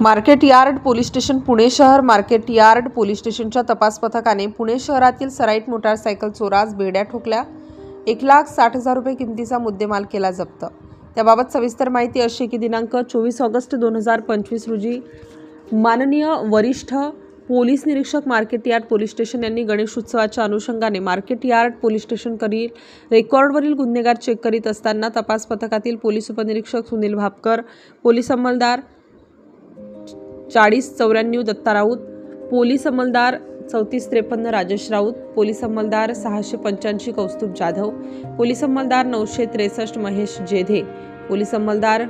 Market yard police station Pune शहर. Market yard police स्टेशनच्या तपास पथकाने पुणे शहरातील सराईट मोटारसायकल चोरास बेड्या ठोकल्या. एक लाख साठ हजार रुपये किमतीचा मुद्देमाल केला जप्त. त्याबाबत सविस्तर माहिती अशी की दिनांक चोवीस ऑगस्ट दोन हजार पंचवीस रोजी माननीय वरिष्ठ पोलीस निरीक्षक मार्केट यार्ड पोलीस स्टेशन यांनी गणेश उत्सवाच्या अनुषंगाने मार्केट यार्ड पोलीस स्टेशनकडील रेकॉर्डवरील गुन्हेगार चेक करीत असताना तपास पथकातील पोलीस उपनिरीक्षक सुनील भापकर पोलीस अंमलदार चाळीस चौऱ्याण्णव दत्ता राऊत पोलीस अंमलदार चौतीस त्रेपन्न राजेश राऊत पोलीस अंमलदार सहाशे पंच्याऐंशी कौस्तुभ जाधव पोलीस अंमलदार नऊशे त्रेसष्ट महेश जेधे पोलीस अंमलदार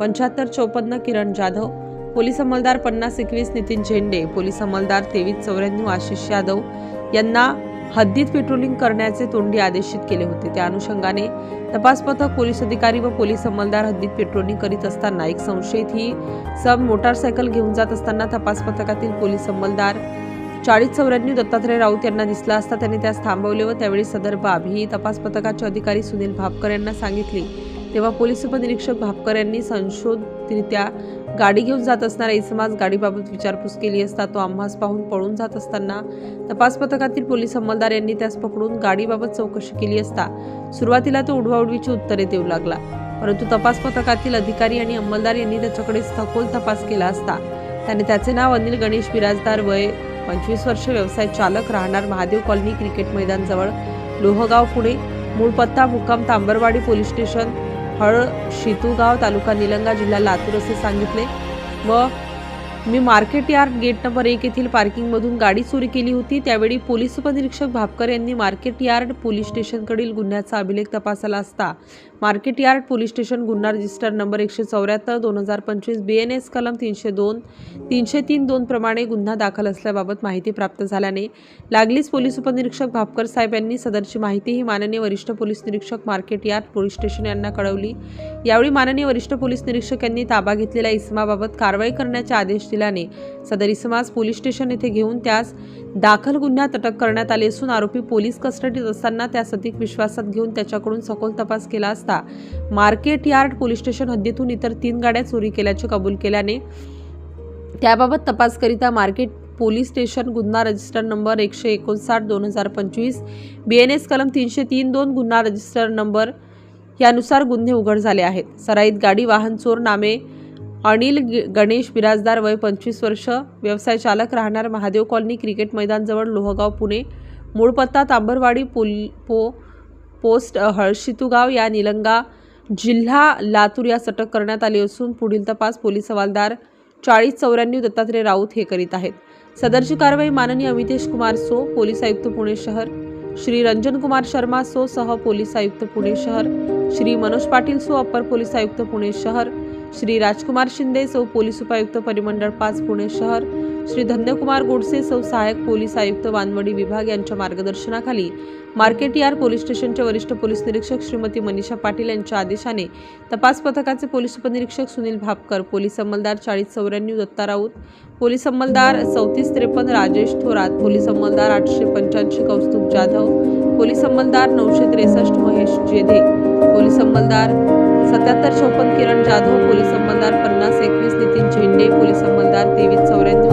पंच्याहत्तर चौपन्न किरण जाधव पोलीस अंमलदार पन्नास एकवीस नितीन झेंडे पोलीस अंमलदार तेवीस चौऱ्याण्णव आशिष यादव यांना हद्दीत पेट्रोलिंग करण्याचे तोंडी आदेशित केले होते. त्या अनुषंगाने तपास पथक पोलीस अधिकारी व पोलीस अंमलदार हद्दीत पेट्रोलिंग करीत असताना एक संशयित ही सब मोटारसायकल घेऊन जात असताना तपास पथकातील पोलीस अंमलदार चाळीस चौऱ्याण्णव दत्तात्रय राऊत यांना दिसला असता त्यांनी त्यास थांबवले व त्यावेळी सदर बाब ही तपास पथकाचे अधिकारी सुनील भापकर यांना सांगितली. तेव्हा पोलीस उपनिरीक्षक भापकर यांनी संशोध त्या गाडी घेऊन जात असणारा इसमास गाडीबाबत विचारपूस केली असता तो आम्हास पाहून पळून जात असताना तपास पथकातील पोलीस अंमलदार यांनी त्यास पकडून गाडीबाबत चौकशी केली असता सुरुवातीला तो उडवाउडवीची उत्तरे देऊ लागला. परंतु तपास पथकातील अधिकारी आणि अंमलदार यांनी त्याच्याकडे सखोल तपास केला असता. त्याने त्याचे नाव अनिल गणेश बिराजदार वय पंचवीस वर्ष व्यवसाय चालक राहणार महादेव कॉलनी क्रिकेट मैदानजवळ लोहगाव पुणे मूळ पत्ता मुक्काम तांबरवाडी पोलीस स्टेशन हळ शितूगाव तालुका निलंगा जिल्हा लातूर असे सांगितले. व मी मार्केट यार्ड गेट नंबर एक येथील पार्किंगमधून गाडी चोरी केली होती. त्यावेळी पोलीस उपनिरीक्षक भापकर यांनी मार्केट यार्ड पोलीस स्टेशनकडील गुन्ह्याचा अभिलेख तपासला असता. मार्केट यार्ड पोलीस स्टेशन गुन्हा रजिस्टर नंबर एकशे चौऱ्याहत्तर दोन हजार पंचवीस बी एन एस कलम तीनशे दोन तीनशे तीन दोन प्रमाणे गुन्हा दाखल असल्याबाबत माहिती प्राप्त झाल्याने लागलीच पोलीस उपनिरीक्षक भापकर साहेब यांनी सदरची माहिती ही माननीय वरिष्ठ पोलीस निरीक्षक मार्केट यार्ड पोलीस स्टेशन यांना कळवली. यावेळी माननीय वरिष्ठ पोलीस निरीक्षक यांनी ताबा घेतलेल्या इसमाबाबत कारवाई करण्याचे आदेश दिल्याने सदर इसमास पोलीस स्टेशन येथे घेऊन त्यास दाखल गुन्ह्यात अटक करण्यात आली असून आरोपी पोलीस कस्टडीत असताना त्यास अधिक विश्वासात घेऊन त्याच्याकडून सखोल तपास केला असता मार्केट यार्ड पोलीस स्टेशन हद्दीतून इतर तीन गाड्या चोरी केल्याचे कबूल केल्याने त्याबाबत तपासकरिता मार्केट पोलीस स्टेशन गुन्हा रजिस्टर नंबर एकशे एकोणसाठ दोन हजार पंचवीस बी एन एस कलम तीनशे तीन दोन गुन्हा रजिस्टर नंबर यानुसार गुन्हे उघड झाले आहेत. सराईत गाडी वाहन चोर नामे अनिल गणेश बिराजदार वय पंचवीस वर्ष व्यवसाय चालक राहणार महादेव कॉलनी क्रिकेट मैदानजवळ लोहगाव पुणे. मूळ पत्ता तांबरवाडी पोल पो पोस्ट अ, हळशितुगाव या निलंगा जिल्हा लातूर यास अटक करण्यात आली असून पुढील तपास पोलीस हवालदार चाळीस चौऱ्याण्णव दत्तात्रय राऊत हे करीत आहेत. सदरची कारवाई माननीय अमितेश कुमार सो पोलीस आयुक्त पुणे शहर. श्री रंजन कुमार शर्मा सो सह पोलीस आयुक्त पुणे शहर. श्री मनोज पाटील सो अप्पर पोलीस आयुक्त पुणे शहर. श्री राजकुमार शिंदे सौ पोलीस उपायुक्त परिमंडळ पाच पुणे शहर. श्री धन्यकुमार गोडसे सौ सहाय्यक पोलीस आयुक्त वानवडी विभाग यांच्या मार्गदर्शनाखाली मार्केट यार्ड पोलीस स्टेशनचे वरिष्ठ पोलीस निरीक्षक श्रीमती मनीषा पाटील यांच्या आदेशाने तपास पथकाचे पोलीस उपनिरीक्षक सुनील भापकर पोलीस अंमलदार चाळीस चौऱ्याण्णव दत्ता राऊत पोलीस अंमलदार चौतीस त्रेपन्न राजेश थोरात पोलीस अंमलदार आठशे पंच्याऐंशी कौस्तुभ जाधव पोलीस अंमलदार नऊशे त्रेसष्ट महेश जेधे पोलीस अंमलदार सत्याहत्तर चौपन्न किरण जाधव पोलीस अंमलदार पन्नास एकवीस नितीन झेंडे पोलीस अंमलदार तेवीस चौऱ्याण्णव